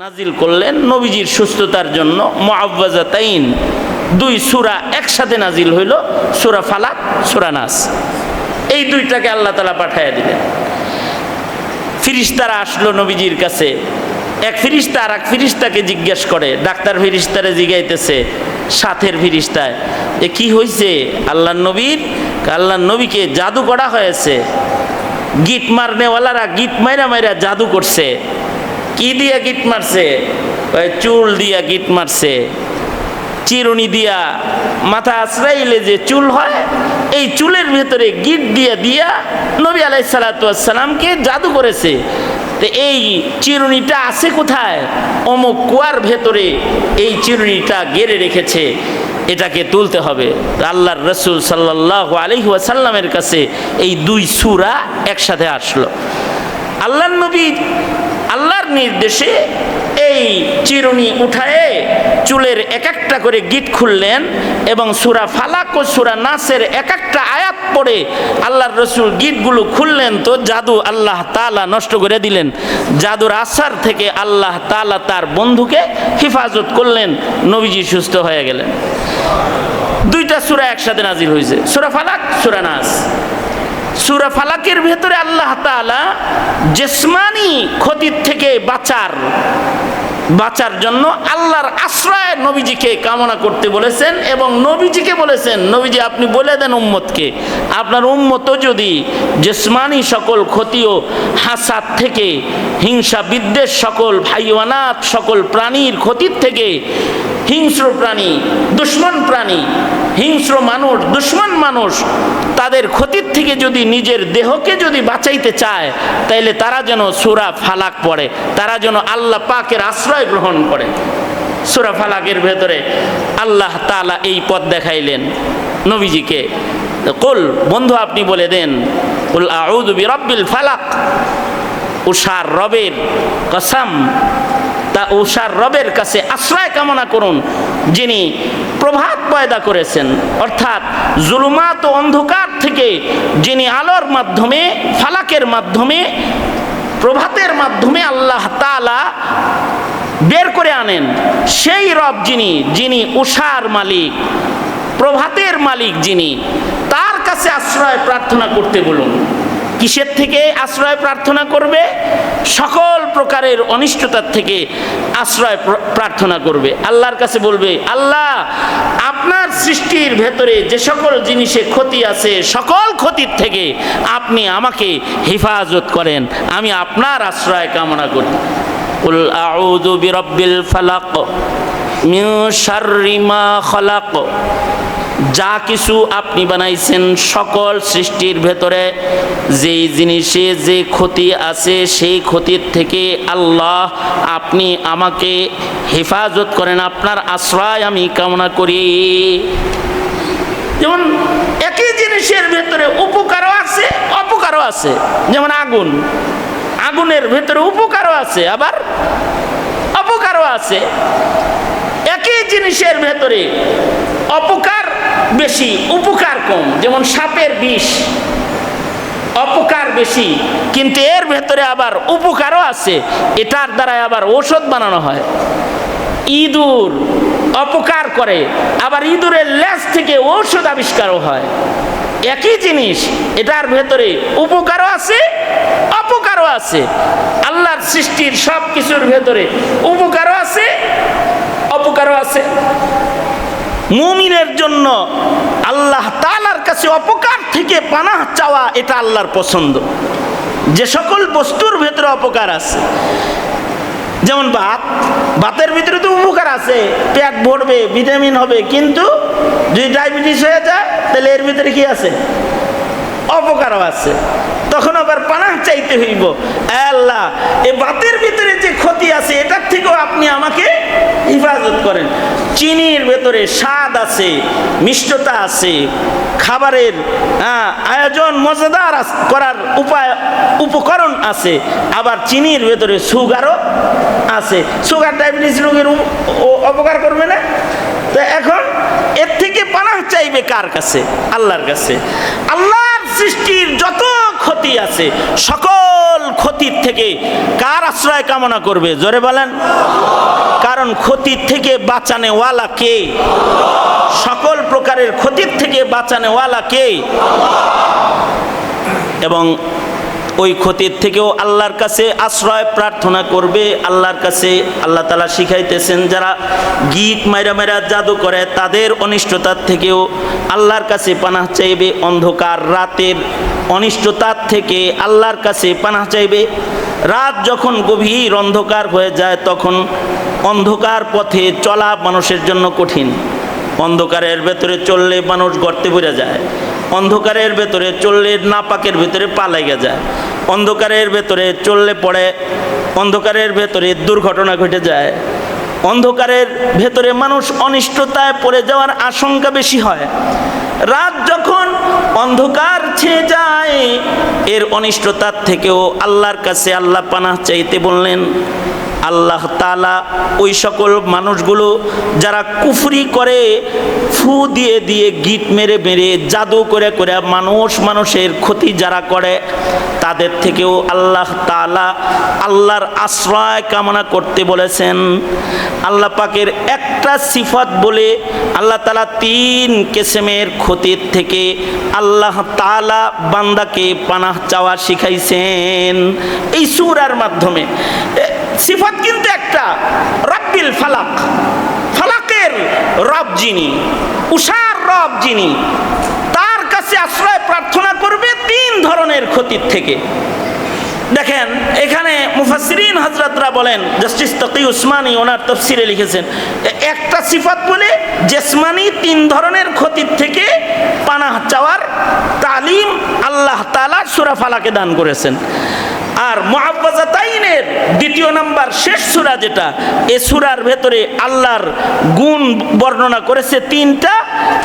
নাজিল করলেন নবীজির সুস্থতার জন্য মুআব্বাজাতাইন দুই সুরা একসাথে নাজিল হইল, সুরা ফালাক, সুরা নাস। এই দুইটাকে আল্লাহ তাআলা পাঠিয়ে দিলেন। ফিরিস্তারা আসলো নবীজির কাছে। এক ফিরিস্তা আর এক ফিরিস্তাকে জিজ্ঞেস করে, ডাক্তার ফিরিস্তারে জিগাইতেছে সাথের ফিরিস্তায়। যে কি হয়েছে আল্লাহ নবীর? আল্লাহ নবীকে জাদু করা হয়েছে। গিট মারনেওয়ালারা গিট মাইরা মাইরা জাদু করছে। কি দিয়া গিট মারছে? চুল দিয়া গিট মারছে। চিরুনি দিয়া মাথা আশ্রাইলে যে চুল হয়, এই চুলের ভেতরে গিট দিয়া দিয়া নবী আলাই সালাতামকে জাদু করেছে। তো এই চিরুনিটা আছে কোথায়? অমুক কুয়ার ভেতরে এই চিরুনিটা গেড়ে রেখেছে। এটাকে তুলতে হবে। আল্লাহর রসুল সাল্লাহ আলহি ওয়াসাল্লামের কাছে এই দুই সুরা একসাথে আসলো। আল্লাহ নবী নির্দেশে এই চিরুনি উঠায়ে চুলের এক একটা করে গিট খুললেন এবং সুরা ফালাক ও সুরা নাসের এক একটা আয়াত পড়ে আল্লাহর রসুল গিটগুলো খুললেন তো জাদু আল্লাহ তালা নষ্ট করে দিলেন। জাদুর আসার থেকে আল্লাহ তালা তার বন্ধুকে হেফাজত করলেন, নবীজি সুস্থ হয়ে গেলেন। দুইটা সুরা একসাথে নাজির হয়েছে সুরা ফালাক, সুরা নাস। সুরা ফালাকের ভেতরে আল্লাহ তাআলা জেসমানি ক্ষতির থেকে বাঁচার বাঁচার জন্য আল্লাহর আশ্রয় নবীজিকে কামনা করতে বলেছেন এবং নবীজিকে বলেছেন, নবীজি আপনি বলে দেন উম্মতকে, আপনার উম্মতও যদি জেসমানি সকল ক্ষতি ও হাসাদ থেকে, হিংসা বিদ্বেষ সকল ভাইওয়ানাত সকল প্রাণীর ক্ষতির থেকে হিংস্র প্রাণী, দুশ্মন প্রাণী, হিংস্র মানুষ, দুশ্মন মানুষ, তাদের ক্ষতির থেকে যদি নিজের দেহকে যদি বাঁচাইতে চায়, তাইলে তারা যেন সুরা ফালাক পড়ে, তারা যেন আল্লাহ পাকের আশ্রয় গ্রহণ করে। সুরা ফালাকের ভেতরে আল্লাহ তালা এই পথ দেখাইলেন নবীজিকে। কুল, বন্ধু আপনি বলে দেন বিরাব্বিল ফালাক উষার রবের কসম তা উষার রবের কাছে আশ্রয় কামনা করুন, যিনি প্রভাত পয়দা করেছেন। অর্থাৎ জুলুমাত অন্ধকার থেকে যিনি আলোর মাধ্যমে, ফালাকের মাধ্যমে, প্রভাতের মাধ্যমে আল্লাহ তালা বের করে আনেন, সেই রব যিনি যিনি উষার মালিক, প্রভাতের মালিক যিনি, তার কাছে আশ্রয় প্রার্থনা করতে বলুন। কিসের থেকে আশ্রয় প্রার্থনা করবে সকল প্রকারের অনিষ্টতার থেকে আশ্রয় প্র- প্রার্থনা করবে আল্লাহর কাছে বলবে আল্লাহ আপনার সৃষ্টির ভেতরে যে সকল জিনিসে ক্ষতি আছে সকল ক্ষতির থেকে আপনি আমাকে হেফাজত করেন আমি আপনার আশ্রয় কামনা করি قل أعوذ برب الفلق من شر ما خلق যা কিছু আপনি বানাইছেন সকল সৃষ্টির ভেতরে, যেই জিনিসে যে ক্ষতি আছে সেই ক্ষতির থেকে আল্লাহ আপনি আমাকে হেফাজত করেন, আপনার আশ্রয় আমি কামনা করি। যেমন একই জিনিসের ভেতরে উপকারও আছে, অপকারও আছে। যেমন আগুন, আগুনের ভেতরে উপকারও আছে, আবার অপকারও আছে। একই জিনিসের ভেতরে অপকার বেশি, উপকার কম। যেমন সাপের বিষ, অপকার বেশি। কিন্তু এর ভেতরে আবার উপকারও আছে। এটার দ্বারা আবার ঔষধ বানানো হয়। ইঁদুর অপকার করে। আবার ইঁদুরের লেজ থেকে ঔষধ আবিষ্কারও হয়। একই জিনিস, এটার ভেতরে উপকারও আছে, অপকারও আছে। আল্লাহর সৃষ্টির সব কিছুর ভেতরে উপকারও আছে, অপকারও আছে। মুমিনের জন্য আল্লাহ তালার কাছে অপকার থেকে পানাহ চাওয়া এটা আল্লাহর পছন্দ। যে সকল বস্তুর ভেতরে অপকার আছে, যেমন ভাত, ভাতের ভিতরে তো উপকার আছে, পেট ভরবে, ভিটামিন হবে, কিন্তু যদি ডায়াবেটিস হয়ে যায়, তাহলে এর ভিতরে কি আছে? অপকারও আছে। তখন আবার পানাহ চাইতে হইব। আল্লাহ, এ বাতের ভিতরে যে ক্ষতি আছে, এটার থেকেও আপনি আমাকে হেফাজত করেন। চিনির ভেতরে স্বাদ আছে, মিষ্টতা আছে, খাবারের আয়োজন মজাদার করার উপায়, উপকরণ আছে, আবার চিনির ভেতরে সুগারও আছে। সুগার ডায়াবেটিস রোগের অপকার করবে না? তো এখন এর থেকে পানাহ চাইবে কার কাছে? আল্লাহর কাছে। আল্লাহর সৃষ্টির যত ক্ষতি আছে, সকল ক্ষতির থেকে কার আশ্রয় কামনা করবে? জোরে বলেন। কারণ ক্ষতির থেকে বাঁচানেওয়ালা কে? সকল প্রকারের ক্ষতির থেকে বাঁচানেওয়ালা কে? এবং ওই ক্ষতির থেকেও আল্লাহর কাছে আশ্রয় প্রার্থনা করবে, আল্লাহর কাছে আল্লাহ তালা শিখাইতেছেন, যারা গীত মাইরা মাইরা জাদু করে, তাদের অনিষ্টতার থেকেও আল্লাহর কাছে পানাহ চাইবে। অন্ধকার রাতের অনিষ্টতার থেকে আল্লাহর কাছে পানাহ চাইবে। রাত যখন গভীর অন্ধকার হয়ে যায়, তখন অন্ধকার পথে চলা মানুষের জন্য কঠিন। অন্ধকারের ভেতরে চললে মানুষ গর্তে পড়ে যায়। অন্ধকারের ভেতরে চললে নাপাকের ভেতরে পা লেগে যায়। অন্ধকারের ভেতরে চললে পড়ে, অন্ধকারের ভেতরে দুর্ঘটনা ঘটে যায়। অন্ধকারের ভেতরে মানুষ অনিষ্টতায় পড়ে যাওয়ার আশঙ্কা বেশি হয়। রাত যখন অন্ধকার ছেয়ে যায়। এর অনিষ্টতার থেকেও আল্লাহর কাছে আল্লাহ পানাহ চাইতে বললেন আল্লাহ তালা ওই সকল মানুষগুলো যারা কুফরি করে, ফু দিয়ে দিয়ে গিট মেরে মেরে জাদু করে করে মানুষ মানুষের ক্ষতি যারা করে, তাদের থেকেও আল্লাহ তালা আল্লাহর আশ্রয় কামনা করতে বলেছেন। আল্লাহ পাকের একটা সিফত বলে আল্লাহ তালা তিন কেসেমের ক্ষতির থেকে আল্লাহ তালা বান্দাকে পানাহ চাওয়া শিখাইছেন। এই সুরার মাধ্যমে। সিফাত কিন্তু একটা, রব্বিল ফালাক। ফালাকের রব যিনি, উষার রব যিনি, তার কাছে আশ্রয় প্রার্থনা করবে তিন ধরনের ক্ষতির থেকে। দেখেন, এখানে মুফাসসিরিন হজরতরা বলেন, জাস্টিস তকি উসমানী ওনার তফসিরে লিখেছেন, একটা সিফাত বলে জেসমানি তিন ধরনের ক্ষতির থেকে পানাহ চাওয়ার তালিম আল্লাহ তালা সুরা ফালাকে দান করেছেন। আর মহাব্বাজাতাইনের দ্বিতীয় নাম্বার শেষ সুরা যেটা, এ সুরার ভেতরে আল্লাহর গুণ বর্ণনা করেছে তিনটা,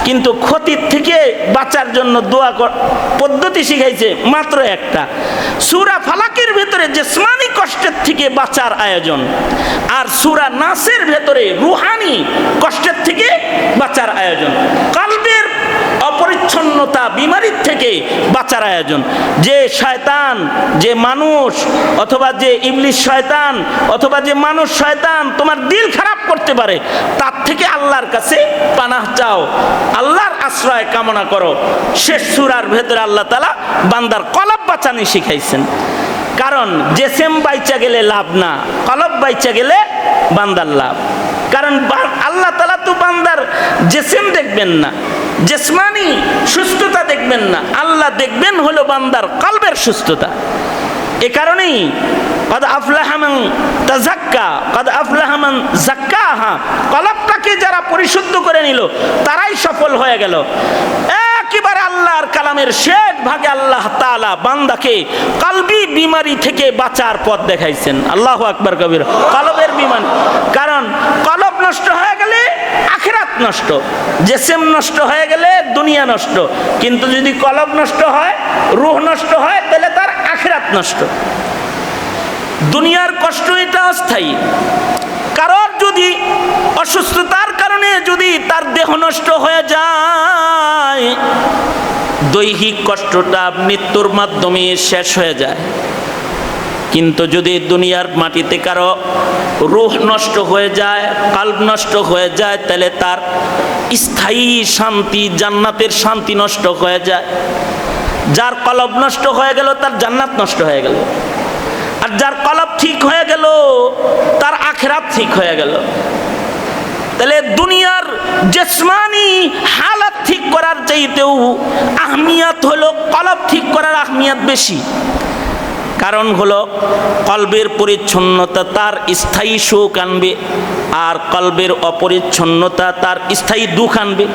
কিন্তু ক্ষতির থেকে বাঁচার জন্য দোয়া পদ্ধতি শিখাইছে মাত্র একটা। সুরা ফালাকের ভেতরে জেসমানি কষ্টের থেকে বাঁচার আয়োজন, আর সুরা নাসের ভেতরে রুহানি কষ্টের থেকে বাঁচার আয়োজন। কালবের অপরিচ্ছন্নতা বিমারির থেকে বাঁচার আয়োজন। যে শয়তান, যে মানুষ, অথবা যে ইবলিশ শয়তান, অথবা যে মানুষ শয়তান তোমার দিল খারাপ করতে পারে, তার থেকে আল্লাহর কাছে পানাহ চাও, আল্লাহর আশ্রয় কামনা করো। শেষ সুরার ভেতরে আল্লাহ তালা বান্দার কলব বাঁচানি শিখাইছেন। কারণ জেসেম বাইচা গেলে লাভ না, কলব বাইচা গেলে বান্দার লাভ। কারণ আল্লাহ তালা তো বান্দার জেসেম দেখবেন না। জেসমানি সুস্থতা দেখবেন না, আল্লাহ দেখবেন হলো বান্দার কালবের সুস্থতা। এ কারণেই কদ আফলাহামান তাজাক্কা কদ আফলাহামান জাক্কাহা কলবটাকে যারা পরিশুদ্ধ করে নিল, তারাই সফল হয়ে গেল। একেবারে আল্লাহর কালামের শেষ ভাগে আল্লাহ তাআলা বান্দাকে কালবি বিমারি থেকে বাঁচার পথ দেখাইছেন। আল্লাহ আকবর কবির। কলবের বিমান। কারণ কলব নষ্ট হয়ে গেলে আখেরাত নষ্ট, জেসেম নষ্ট হয়ে গেলে দুনিয়া নষ্ট, কিন্তু যদি কলব নষ্ট হয়, রুহ নষ্ট হয়, তাহলে তার আখেরাত নষ্ট। দুনিয়ার কষ্ট এটা অস্থায়ী। কারোর যদি অসুস্থতার কারণে যদি তার দেহ নষ্ট হয়ে যায়, দৈহিক কষ্টটা মৃত্যুর মাধ্যমে শেষ হয়ে যায়। কিন্তু যদি দুনিয়ার মাটিতে কারও রুহ নষ্ট হয়ে যায় কাল্ব নষ্ট হয়ে যায়, তাহলে তার স্থায়ী শান্তি, জান্নাতের শান্তি নষ্ট হয়ে যায়। যার কলব নষ্ট হয়ে গেল, তার জান্নাত নষ্ট হয়ে গেল। আর যার কলব ঠিক হয়ে গেল, তার আখেরাত ঠিক হয়ে গেল। তাহলে দুনিয়ার জেসমানি হালাত ঠিক করার চাইতেও আহমিয়াত হলো, কলব ঠিক করার আহমিয়াত বেশি। কারণ হলো কলবের পরিচ্ছন্নতা তার স্থায়ী সুখ আনবে আর কলবের অপরিচ্ছন্নতা তার স্থায়ী দুঃখ আনবে।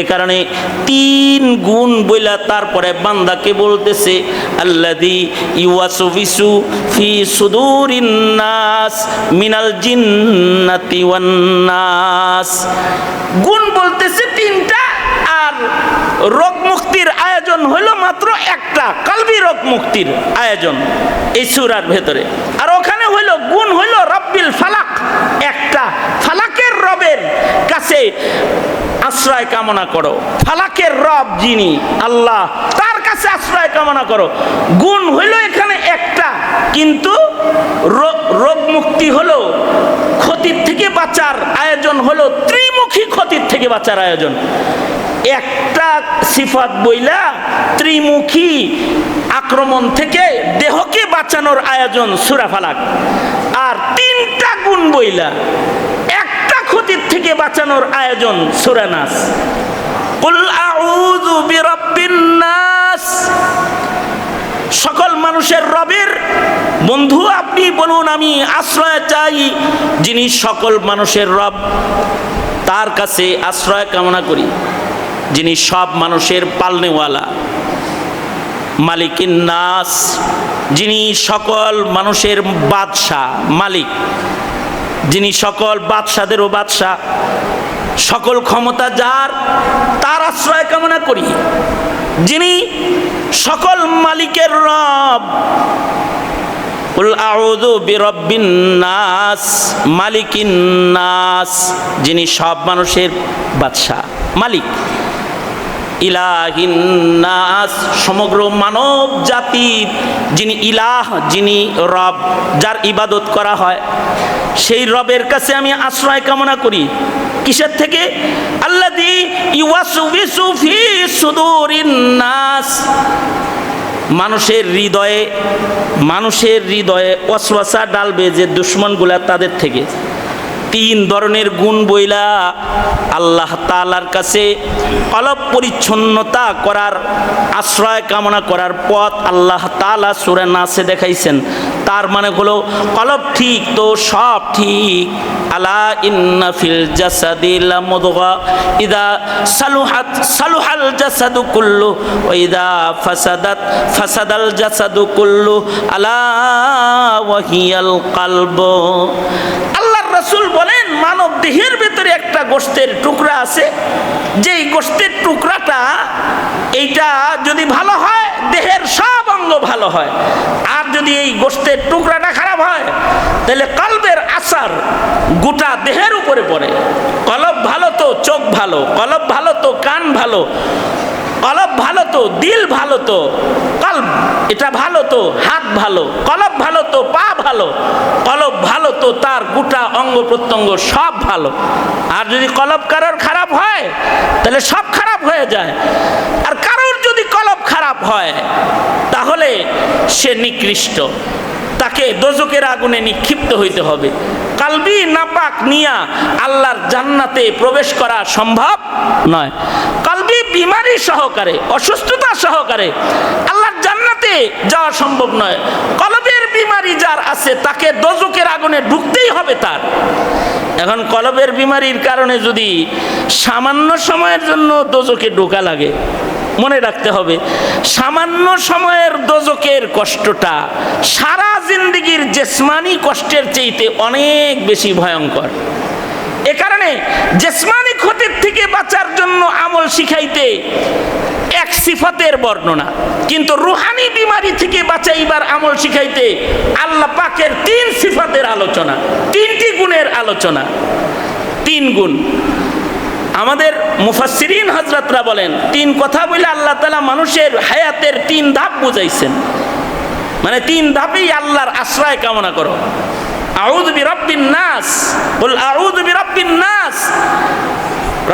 এ কারণে তিন গুণ বইলা তারপরে বান্দাকে বলতেছে আল্লাদি ইউয়াসুফিসু ফি সুদুরিন নাস মিনাল জিন্নাতি গুণ বলতেছে তিনটা, আর রোগ মুক্তির আয়োজন হলো মাত্র একটা কালবি রোগ মুক্তির আয়োজন এই সুরার ভেতরে। আর ওখানে হইল গুণ হইল রব্বিল ফালাক। একটা ফালাকের রবের কাছে আশ্রয় কামনা করো। ফালাকের রব যিনি, আল্লাহ তার কাছে আশ্রয় কামনা করো। গুণ হইল এখানে একটা, কিন্তু রোগ মুক্তি হলো ক্ষতির থেকে বাঁচার আয়োজন হলো ত্রিমুখী ক্ষতির থেকে বাঁচার আয়োজন। একটা সিফাত বইলা ত্রিমুখী আক্রমণ থেকে দেহকে বাঁচানোর আয়োজন সুরা ফালাক। আর তিনটা গুণ বইলা একটা ক্ষতির থেকে বাঁচানোর আয়োজন সুরা নাস। সকল মানুষের রবের, বন্ধু আপনি বলুন, আমি আশ্রয় চাই যিনি সকল মানুষের রব। তার কাছে আশ্রয় কামনা করি, যিনি সব মানুষের পালনেওয়ালা। মালিকিন নাস, যিনি সকল মানুষের বাদশাহ, মালিক। যিনি সকল বাদশাদেরও বাদশাহ। সকল ক্ষমতা যার, তার আশ্রয় কামনা করি। যিনি সকল মালিকের রব কুল আউযু বিরাব্বিন নাস, মালিকিন নাস, যিনি সব মানুষের বাদশাহ, মালিক। ইলাহিন নাস, সমগ্র মানব জাতির যিনি ইলাহ, যিনি রব, যার ইবাদত করা হয়, সেই রবের কাছে আমি আশ্রয় কামনা করি। কিসের থেকে? আল্লাদি ইওয়াসুবিসু ফি সুদুরিন নাস। মানুষের হৃদয়ে মানুষের হৃদয়ে অশ্বাসা ডালবে যে দুশ্মনগুলা তাদের থেকে। তিন ধরনের গুণ বইলা আল্লাহ তালার কাছে অলপ পরিচ্ছন্নতা করার, আশ্রয় কামনা করার পথ আল্লাহ তালা সুরে নাসে দেখাইছেন। তার মানে হলো কলব ঠিক তো সব ঠিক। আলা ইন্না ফিল জাসাদিল মুদগা ইদা সালুহাত, সালুহাল জাসাদু কুল্লু ওয়া ইদা ফাসাদাত, ফাসাদাল জাসাদু কুল্লু আলা ওয়াহিয়াল কলব আল্লাহর রাসূল বলেন মানব দেহের ভেতরে একটা গোষ্ঠের টুকরা আছে। যেই গোষ্ঠের টুকরাটা এইটা যদি ভালো হয়, দেহের সব অঙ্গ ভালো হয়। আর যদি এই গোষ্ঠের টুকরাটা খারাপ হয়, তাহলে কলবের আসার গোটা দেহের উপরে পড়ে। কলব ভালো তো চোখ ভালো, কলব ভালো তো কান ভালো। কলব ভালো তো, দিল ভালো তো, কলব, এটা ভালো তো, হাত ভালো, কলব ভালো তো, পা ভালো, কলব ভালো তো, তার গোটা অঙ্গ প্রত্যঙ্গ সব ভালো। আর যদি কলব কারোর খারাপ হয়, তাহলে সব খারাপ হয়ে যায়। আর কারোর যদি কলব খারাপ হয়, তাহলে সে নিকৃষ্ট। তাকে দোজকের আগুনে নিক্ষিপ্ত হইতে হবে। কালবি নাপাক নিয়া আল্লাহর জান্নাতে প্রবেশ করা সম্ভব নয়। কালবি বিমারি সহকারে, অসুস্থতা সহকারে আল্লাহর জান্নাতে যাওয়া সম্ভব নয়। কলবের বিমারি যার আছে, তাকে দোজকের আগুনে ঢুকতেই হবে তার। এখন কলবের বিমারির কারণে যদি সামান্য সময়ের জন্য দোজকে ঢোকা লাগে মনে রাখতে হবে, সামান্য সময়ের দোজকের কষ্টটা সারা জিন্দিগির জেসমানি কষ্টের চেয়েতে অনেক বেশি ভয়ঙ্কর। এ কারণে জেসমানি ক্ষতির থেকে বাঁচার জন্য আমল শিখাইতে এক সিফাতের বর্ণনা, কিন্তু রুহানি বিমারি থেকে বাঁচাইবার আমল শিখাইতে আল্লাহ পাকের তিন সিফাতের আলোচনা, তিনটি গুণের আলোচনা। তিন গুণ, আমাদের মুফাসসিরিন হজরতরা বলেন, তিন কথা বলে আল্লাহ তালা মানুষের হায়াতের তিন ধাপ বুঝাইছেন। মানে তিন ধাপেই আল্লাহর আশ্রয় কামনা করো। আউদ বি নাস, বল আউদ বি নাস।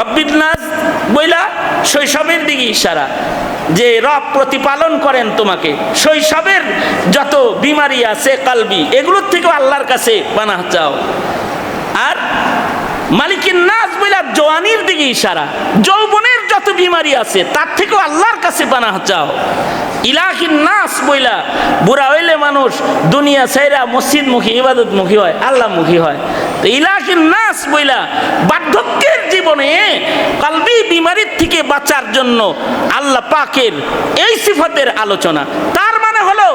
রব্বিন নাস বইলা শৈশবের দিকে ইশারা, যে রব প্রতিপালন করেন তোমাকে। শৈশবের যত বিমারি আছে, কালবি, এগুলোর থেকেও আল্লাহর কাছে বানা চাও। আর মালিকের নাচ বইলা জোয়ানির দিকে ইশারা। যৌবনের যত বিমারি আছে, তার থেকেও আল্লাহর কাছে বানা চাও। ইলাহিন নাস বইলা বুড়া হইলে মানুষ দুনিয়া সাইরা মসজিদ মুখী ইবাদত মুখী হয় আল্লাহ মুখী হয়। তো ইলাহিন নাস বইলা বার্ধক্যের জীবনে কালবি বিমারির থেকে বাঁচার জন্য আল্লাহ পাকের এই সিফতের আলোচনা। তার মানে হলো,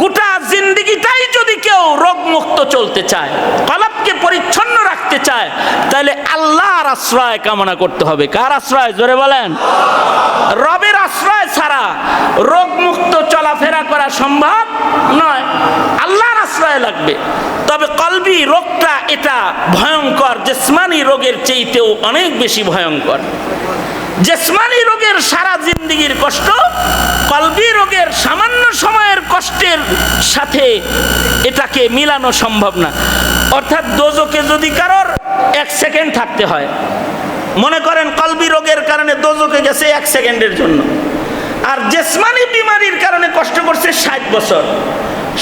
গোটা জিন্দিগিটাই যদি কেউ রোগমুক্ত চলতে চায়, কলবকে পরিচ্ছন্ন রাখতে চায়, তাহলে আল্লাহর আশ্রয় কামনা করতে হবে। কার আশ্রয়? জোরে বলেন। রবের আশ্রয় ছাড়া রোগমুক্ত চলাফেরা করা সম্ভব নয়। আল্লাহর আশ্রয় লাগবে। তবে কলবি রোগটা এটা ভয়ঙ্কর। জেসমানি রোগের চেয়েতেও অনেক বেশি ভয়ঙ্কর। জেসমানি রোগের সারা জিন্দিগির কষ্ট, কলবি রোগের সামান্য সময়ের কষ্টের সাথে এটাকে মিলানো সম্ভব না। অর্থাৎ দোজকে যদি কারোর এক সেকেন্ড থাকতে হয়, মনে করেন কলবি রোগের কারণে দোজকে গেছে এক সেকেন্ডের জন্য। আর জেসমানি বিমারির কারণে কষ্ট করছে ষাট বছর।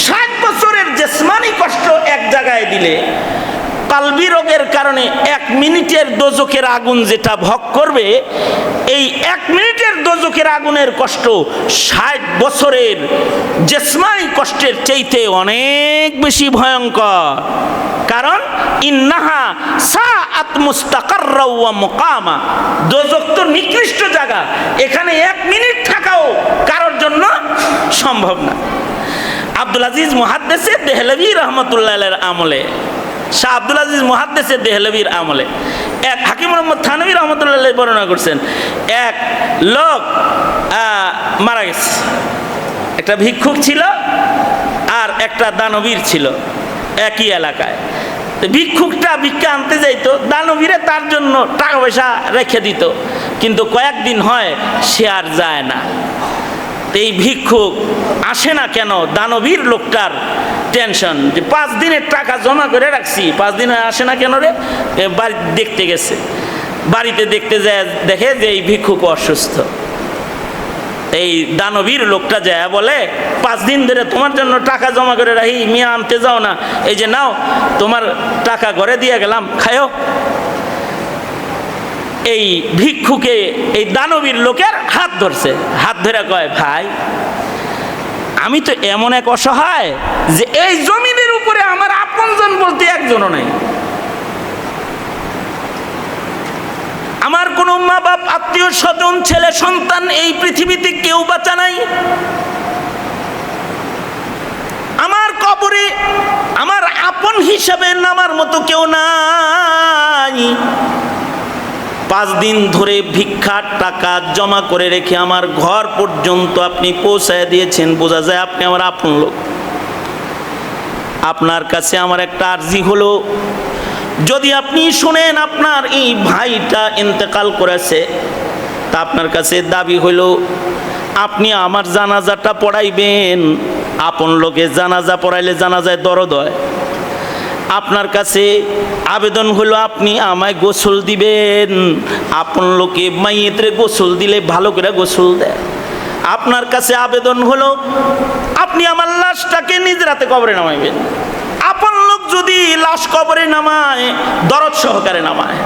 ষাট বছরের জেসমানি কষ্ট এক জায়গায় দিলে কালবি রোগের কারণে এক মিনিটের দোজকের আগুন যেটা ভোগ করবে, এই এক মিনিটের দোজকের আগুনের কষ্ট ষাট বছরের জেসমানি কষ্টের চাইতে অনেক বেশি ভয়ঙ্কর। কারণ, ইন্নাহা সা আত্মুস্তাকাররা মোকামা। দোজক তো নিকৃষ্ট জায়গা, এখানে এক মিনিট থাকাও কারোর জন্য সম্ভব না। আব্দুল আজিজ মহাদ্দেশে দেহলভি রহমতুল্লাহ আমলে শাহ আব্দুল আজিজ মহাদ্দেশে দেহলভির আমলে। এক হাকিম মোহাম্মদ থানবী রহমতুল্লাহ বর্ণনা করছেন, এক লোক মারা গেছে। একটা ভিক্ষুক ছিল আর একটা দানবীর ছিল একই এলাকায়। ভিক্ষুকটা ভিক্ষা আনতে যাইতো, দানবীরে তার জন্য টাকা পয়সা রেখে দিত। কিন্তু কয়েকদিন হয় সে আর যায় না। এই ভিক্ষুক আসে না কেন? দানবীর লোকটার টেনশন যে পাঁচ দিনের টাকা জমা করে রাখছি, পাঁচ দিনে আসে না কেন রে? বাড়ি দেখতে গেছে। বাড়িতে দেখতে যায়, দেখে যে এই ভিক্ষুক অসুস্থ। এই দানবীর লোকটা যায়, বলে, পাঁচ দিন ধরে তোমার জন্য টাকা জমা করে রাখি মিয়া আনতে যাও না। এই যে নাও, তোমার টাকা ঘরে দিয়ে গেলাম, খায়ো। এই ভিক্ষুকে, এই দানবীর লোকের হাত ধরছে। হাত ধরে কয়, ভাই, আমি তো এমন এক অসহায় যে এই জমিনের উপরে আমার আপনজন বলতে একজনও নাই। আমার কোনো মা বাপ আত্মীয় স্বজন, ছেলে, সন্তান এই পৃথিবীতে কেউ বাঁচা নাই। আমার কবরে আমার আপন হিসাবে নামার মতো কেউ নাই। পাঁচ দিন ধরে ভিক্ষার টাকা জমা করে রেখে আমার ঘর পর্যন্ত আপনি পৌঁছায় দিয়েছেন, বোঝা যায় আপনি আমার আপন লোক। আপনার কাছে আমার একটা আর্জি হলো। যদি আপনি শুনেন আপনার এই ভাইটা ইন্তেকাল করেছে, তা আপনার কাছে দাবি হইল আপনি আমার জানাজাটা পড়াইবেন। আপন লোকে জানাজা পড়াইলে জানাজায় দরদ হয়। আপনার কাছে আবেদন হলো, আপনি আমায় গোসল দিবেন। আপন লোকে মাইয়েতরে গোসল দিলে ভালো করে গোসল দেয়। আপনার কাছে আবেদন হলো, আপনি আমার লাশটাকে নিজ রাতে কবরে নামাইবেন। আপন লোক যদি লাশ কবরে নামায়, দরদ সহকারে নামায়।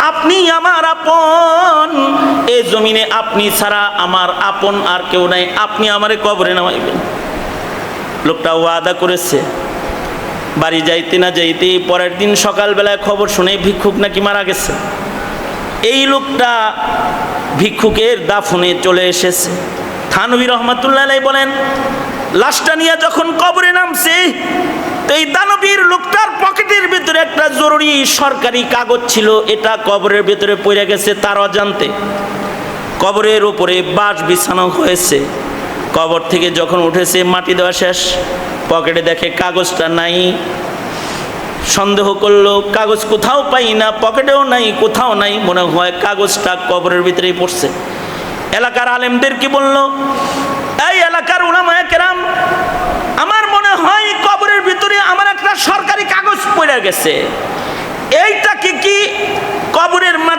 আপনি আমার আপন, এ জমিনে আপনি ছাড়া আমার আপন আর কেউ নাই। আপনি আমারে কবরে নামাইবেন। লোকটা ওয়াদা করেছে বাড়ি যাইতে না যাইতে পরের দিন সকালবেলায় খবর শুনে ভিক্ষুক নাকি মারা গেছে। এই লোকটা ভিক্ষুকের দাফনে চলে এসেছে। থানবী রহমাতুল্লাহ বলেন, লাশটা নিয়ে যখন কবরে নামছে এই দানবীর লোকটার পকেটের ভিতরে একটা জরুরি সরকারি কাগজ ছিল, এটা কবরের ভিতরে পড়ে গেছে তার অজান্তে। কবরের উপরে বাঁশ বিছানো হয়েছে। কবর থেকে যখন উঠেছে, মাটি দেওয়া শেষ। পকেটে দেখে কাগজটা নাই। সন্দেহ করল, কাগজ কোথাও পাই না, পকেটেও নাই, কোথাও নাই। মনে হয় কাগজটা কবরের ভিতরেই পড়ছে। এলাকার আলেমদের কি বলল? এই এলাকার উলামায়ে কেরাম আমার মনে হয় কবরের ভিতরে আমার একটা সরকারি কাগজ পড়ে গেছে।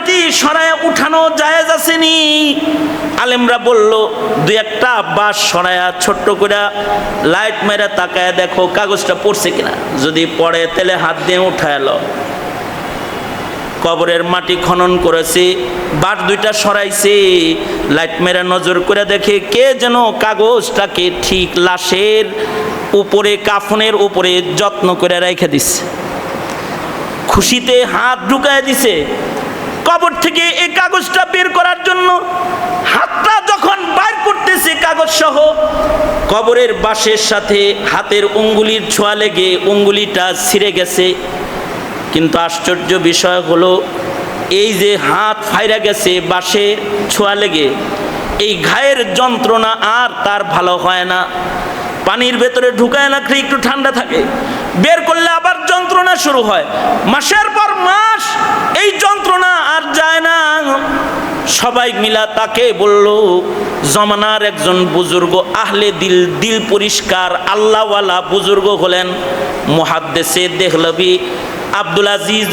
মাটি সরায় উঠানো জায়েজ আসেনি? আলেমরা বলল, দুই একটা বাস সরায়া ছোট্ট করে লাইট মেরে তাকায় দেখো কাগজটা পড়ছে কিনা। যদি পড়ে তেলে হাত দিয়ে উঠায়ালো কবরের মাটি খনন করেছে বাট দুইটা সরাইছে। লাইট মেরে নজর করে দেখে কে যেন কাগজটাকে ঠিক লাশের উপরে, কাফনের উপরে যত্ন করে রেখে দিচ্ছে খুশিতে হাত ঢুকায় দিছে। কবর থেকে এই কাগজটা বের করার জন্য হাতটা যখন বাইর করতেছে কাগজ সহ, কবরের বাঁশের সাথে হাতের উঙ্গুলির ছোঁয়া লেগে উঙ্গুলিটা ছিঁড়ে গেছে। কিন্তু আশ্চর্য বিষয় হলো, এই যে হাত ফাইরা গেছে বাঁশে ছোঁয়া লেগে, এই ঘায়ের যন্ত্রণা আর তার ভালো হয় না। পানির ভেতরে ঢুকায় না রাখলে একটু ঠান্ডা থাকে। বের করলে আবার যন্ত্রণা শুরু হয়। মাসের পর মাস এই যন্ত্রণা আর যায় না। সবাই মিলা তাকে বলল, জমানার একজন বুজুর্গ আহলে দিল দিল পরিষ্কার, আল্লাহওয়ালা বুজুর্গ হলেন মহাদ্দেশে দেখলবি আব্দুল আজিজ